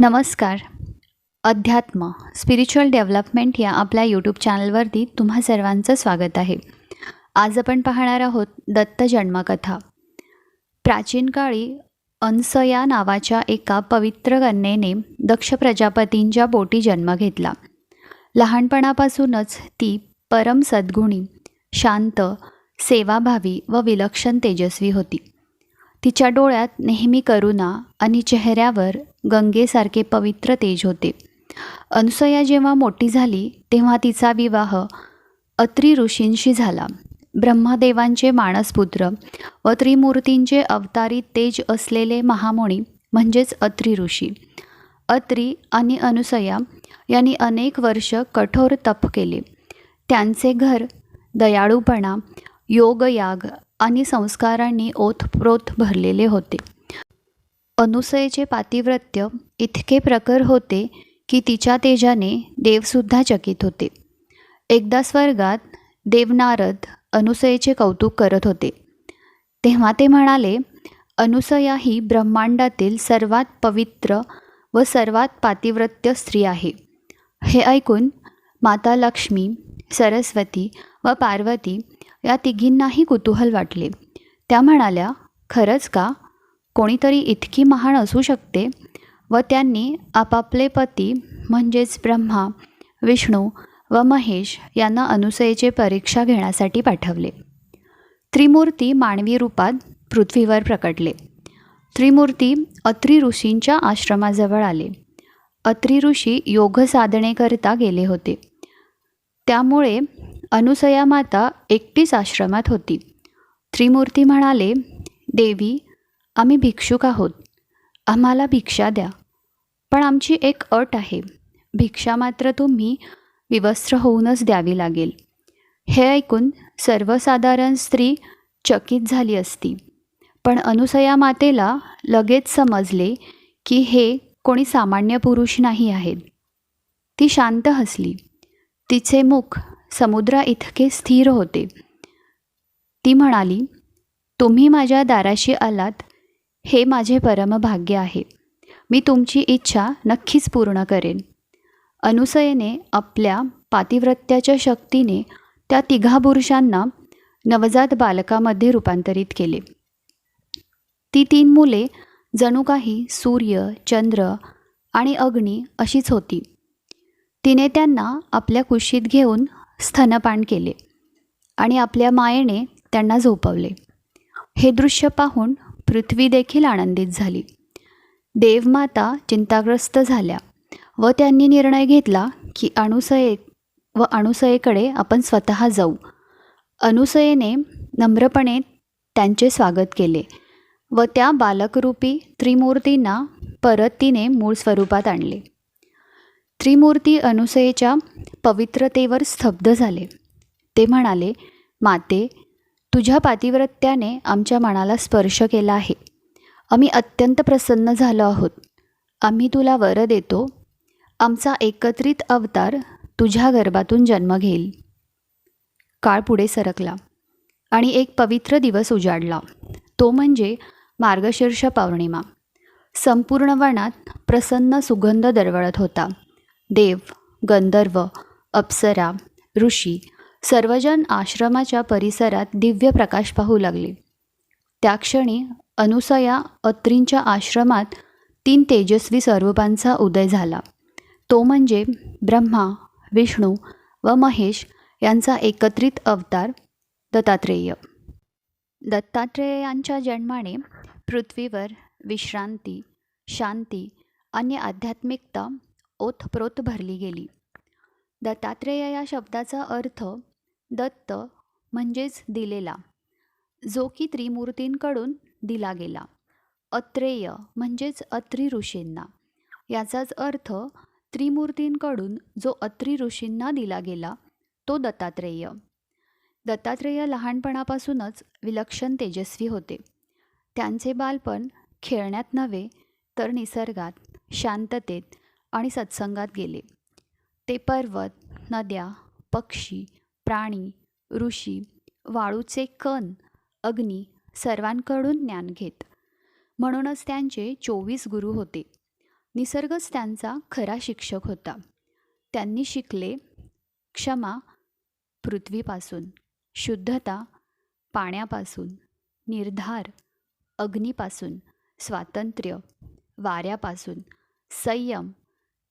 नमस्कार. अध्यात्म spiritual development या आपल्या यूट्यूब चॅनलवरती तुम्हा सर्वांचं स्वागत आहे. आज आपण पाहणार आहोत दत्त जन्मकथा. प्राचीन काळी अनसया नावाच्या एका पवित्र कन्येने दक्ष प्रजापतींच्या बोटी जन्म घेतला. लहानपणापासूनच ती परम सद्गुणी शांत सेवाभावी व विलक्षण तेजस्वी होती. तिच्या डोळ्यात नेहमी करुणा आणि चेहऱ्यावर गंगेसारखे पवित्र तेज होते. अनुसया जेव्हा मोठी झाली तेव्हा तिचा विवाह अत्री ऋषींशी झाला. ब्रह्मदेवांचे मानसपुत्र व त्रिमूर्तींचे अवतारी तेज असलेले महामुणी म्हणजेच अत्री ऋषी. अत्री आणि अनुसया यांनी अनेक वर्ष कठोर तप केले. त्यांचे घर दयाळूपणा योगयाग आणि संस्कारांनी ओतप्रोत भरलेले होते. अनुसयेचे पातिव्रत्य इतके प्रखर होते की तिच्या तेजाने देवसुद्धा चकित होते. एकदा स्वर्गात देवनारद अनुसयेचे कौतुक करत होते. तेव्हा ते म्हणाले अनुसया ही ब्रह्मांडातील सर्वात पवित्र व सर्वात पातिव्रत्य स्त्री आहे. हे ऐकून माता लक्ष्मी सरस्वती व पार्वती या तिघींनाही कुतूहल वाटले. त्या म्हणाल्या खरंच का? कोणीतरी इतकी महान असू शकते व त्यांनी आपापले पती म्हणजेच ब्रह्मा विष्णू व महेश यांना अनुसयेचे परीक्षा घेण्यासाठी पाठवले. त्रिमूर्ती मानवी रूपात पृथ्वीवर प्रकटले. त्रिमूर्ती अत्री ऋषींच्या आश्रमाजवळ आले. अत्री ऋषी योग साधनेकरिता गेले होते. त्यामुळे अनुसया माता एकटीच आश्रमात होती. त्रिमूर्ती म्हणाले देवी आम्ही भिक्षुक आहोत. आम्हाला भिक्षा द्या. पण आमची एक अट आहे. भिक्षा मात्र तुम्ही विवस्त्र होऊनच द्यावी लागेल. हे ऐकून सर्वसाधारण स्त्री चकित झाली असती. पण अनुसया मातेला लगेच समजले की हे कोणी सामान्य पुरुष नाही आहेत. ती शांत हसली. तिचे मुख समुद्रा इतके स्थिर होते. ती म्हणाली तुम्ही माझ्या दाराशी आलात हे माझे परमभाग्य आहे. मी तुमची इच्छा नक्कीच पूर्ण करेन. अनुसयेने आपल्या पातिव्रत्याच्या शक्तीने त्या तिघा पुरुषांना नवजात बालकामध्ये रूपांतरित केले. ती तीन मुले जणू काही सूर्य चंद्र आणि अग्नी अशीच होती. तिने त्यांना आपल्या कुशीत घेऊन स्तनपान केले आणि आपल्या मायेने त्यांना झोपवले. हे दृश्य पाहून पृथ्वी देखील आनंदित झाली. देवमाता चिंताग्रस्त झाल्या व त्यांनी निर्णय घेतला की अणुसये व अणुसयेकडे आपण स्वतः जाऊ. अनुसयेने नम्रपणे त्यांचे स्वागत केले व त्या बालकरूपी त्रिमूर्तींना परत तिने मूळ स्वरूपात आणले. त्रिमूर्ती अनुसयेच्या पवित्रतेवर स्तब्ध झाले. ते म्हणाले माते तुझ्या पातिव्रत्याने आमच्या मनाला स्पर्श केला आहे. आम्ही अत्यंत प्रसन्न झालो आहोत. आम्ही तुला वर देतो. आमचा एकत्रित अवतार तुझ्या गर्भातून जन्म घेईल. काळ पुढे सरकला आणि एक पवित्र दिवस उजाडला. तो म्हणजे मार्गशीर्ष पौर्णिमा. संपूर्ण वनात प्रसन्न सुगंध दरवळत होता. देव गंधर्व अप्सरा ऋषी सर्वजण आश्रमाच्या परिसरात दिव्य प्रकाश पाहू लागले. त्या क्षणी अनुसया अत्रींच्या आश्रमात तीन तेजस्वी स्वरूपांचा उदय झाला. तो म्हणजे ब्रह्मा विष्णू व महेश यांचा एकत्रित अवतार दत्तात्रेय. दत्तात्रेयांच्या जन्माने पृथ्वीवर विश्रांती शांती आणि आध्यात्मिकता ओतप्रोत भरली गेली. दत्तात्रेय या शब्दाचा अर्थ दत्त म्हणजेच दिलेला. जो की त्रिमूर्तींकडून दिला गेला. अत्रेय म्हणजेच अत्री ऋषींना. याचाच अर्थ त्रिमूर्तींकडून जो अत्री ऋषींना दिला गेला तो दत्तात्रेय. दत्तात्रेय लहानपणापासूनच विलक्षण तेजस्वी होते. त्यांचे बालपण खेळण्यात नव्हे तर निसर्गात शांततेत आणि सत्संगात गेले. ते पर्वत नद्या पक्षी प्राणी ऋषी वाळूचे कण अग्नी सर्वांकडून ज्ञान घेत. म्हणूनच त्यांचे चोवीस गुरु होते. निसर्गच त्यांचा खरा शिक्षक होता. त्यांनी शिकले क्षमा पृथ्वीपासून शुद्धता पाण्यापासून निर्धार अग्नीपासून स्वातंत्र्य वाऱ्यापासून संयम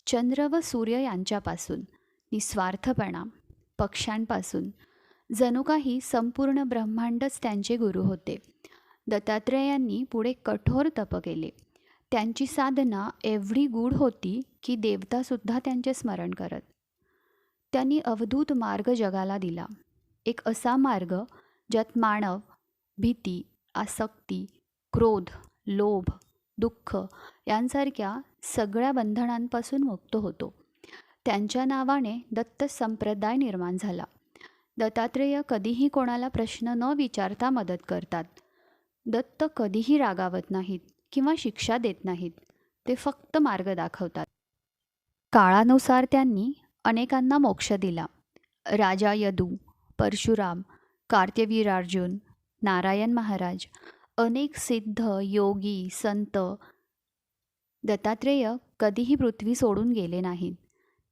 चंद्र व सूर्य यांच्यापासून निस्वार्थपणा पक्ष्यांपासून. जणू काही संपूर्ण ब्रह्मांडच त्यांचे गुरु होते. दत्तात्रेयांनी पुढे कठोर तप केले. त्यांची साधना एवढी गूढ होती की देवतासुद्धा त्यांचे स्मरण करत. त्यांनी अवधूत मार्ग जगाला दिला. एक असा मार्ग ज्यात मानव भीती आसक्ती क्रोध लोभ दुःख यांसारख्या सगळ्या बंधनांपासून मुक्त होतो. त्यांच्या नावाने दत्त संप्रदाय निर्माण झाला. दत्तात्रेय कधीही कोणाला प्रश्न न विचारता मदत करतात. दत्त कधीही रागावत नाहीत किंवा शिक्षा देत नाहीत ते फक्त मार्ग दाखवतात. काळानुसार त्यांनी अनेकांना मोक्ष दिला. राजा यदू परशुराम कार्त्यवीर अर्जुन नारायण महाराज अनेक सिद्ध योगी संत दत्तात्रेय कधीही पृथ्वी सोडून गेले नाहीत.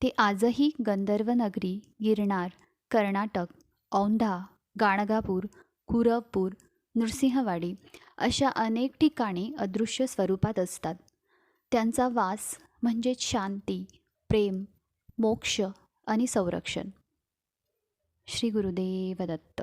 ते आजही गंधर्व नगरी गिरनार कर्नाटक औंधा गाणगापूर कुरवपूर नृसिंहवाडी अशा अनेक ठिकाणी अदृश्य स्वरूपात असतात. त्यांचा वास म्हणजेच शांती प्रेम मोक्ष आणि संरक्षण. श्री गुरुदेव दत्त.